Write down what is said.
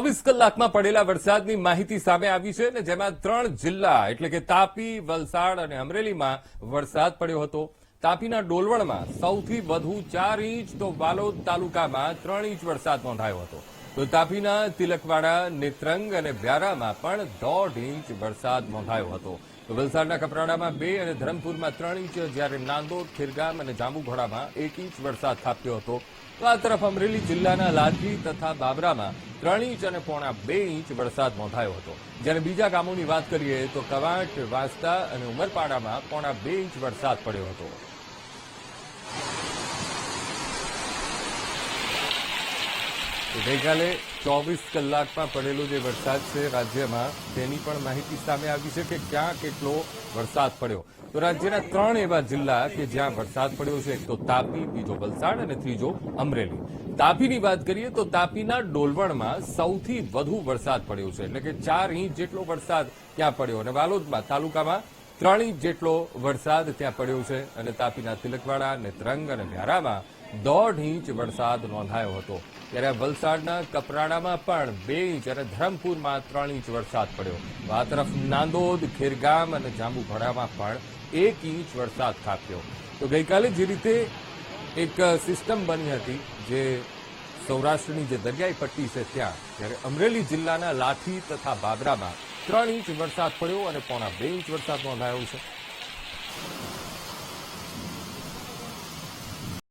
ચોવીસ કલાકમાં પડેલા વરસાદની માહિતી સામે આવી છે અને જેમાં ત્રણ જિલ્લા, એટલે કે તાપી, વલસાડ અને અમરેલીમાં વરસાદ પડ્યો હતો. તાપીના ડોલવણમાં સૌથી વધુ ચાર ઇંચ તો વાલોદ તાલુકામાં ત્રણ ઇંચ વરસાદ નોંધાયો હતો. તો તાપીના, તિલકવાડા, નેત્રંગ અને વ્યારામાં પણ દોઢ ઇંચ વરસાદ નોંધાયો હતો. તો વલસાડના કપરાડામાં બે અને ધરમપુરમાં ત્રણ ઇંચ, જ્યારે નાંદોદ, ખેરગામ અને જાંબુઘોડામાં એક ઇંચ વરસાદ થાપ્યો હતો. તો આ તરફ અમરેલી જિલ્લાના લાઠી તથા બાબરામાં ત્રણ ઇંચ અને પોણા બે ઇંચ વરસાદ નોંધાયો હતો. જ્યારે બીજા ગામોની વાત કરીએ તો કવાંટ, વાંસદા અને ઉમરપાડામાં પોણા બે ઇંચ વરસાદ પડ્યો હતો. ગઈકાલે ચોવીસ કલાકમાં પડેલો જે વરસાદ છે રાજ્યમાં, તેની પણ માહિતી સામે આવી છે કે ક્યાં કેટલો વરસાદ પડ્યો. તો રાજ્યના ત્રણ એવા જિલ્લા કે જ્યાં વરસાદ પડ્યો છે. એક તો તાપી, બીજો વલસાડ અને ત્રીજો અમરેલી. તાપીની વાત કરીએ તો તાપીના ડોલવણમાં સૌથી વધુ વરસાદ પડ્યો છે. એટલે કે ચાર ઇંચ જેટલો વરસાદ ત્યાં પડ્યો. અને વાલોદમાં, તાલુકામાં ત્રણ ઇંચ જેટલો વરસાદ ત્યાં પડ્યો છે અને તાપીના તિલકવાડા નેત્રંગ અને વ્યારામાં દોઢ ઇંચ વરસાદ નોંધાયો હતો. ત્યારે વલસાડના કપરાડામાં પણ બે ઇંચ અને ધરમપુરમાં ત્રણ ઇંચ વરસાદ પડ્યો. આ તરફ નાંદોદ, ખેરગામ અને જાંબુઘોડામાં પણ એક ઇંચ વરસાદ ખાપ્યો તો ગઈકાલે જે રીતે એક સિસ્ટમ બની હતી જે સૌરાષ્ટ્રની જે દરિયાઈ પટ્ટી છે ત્યાં, ત્યારે અમરેલી જિલ્લાના લાઠી તથા બાબરામાં ત્રણ ઇંચ વરસાદ પડ્યો અને પોણા બે ઇંચ વરસાદ નોંધાયો છે.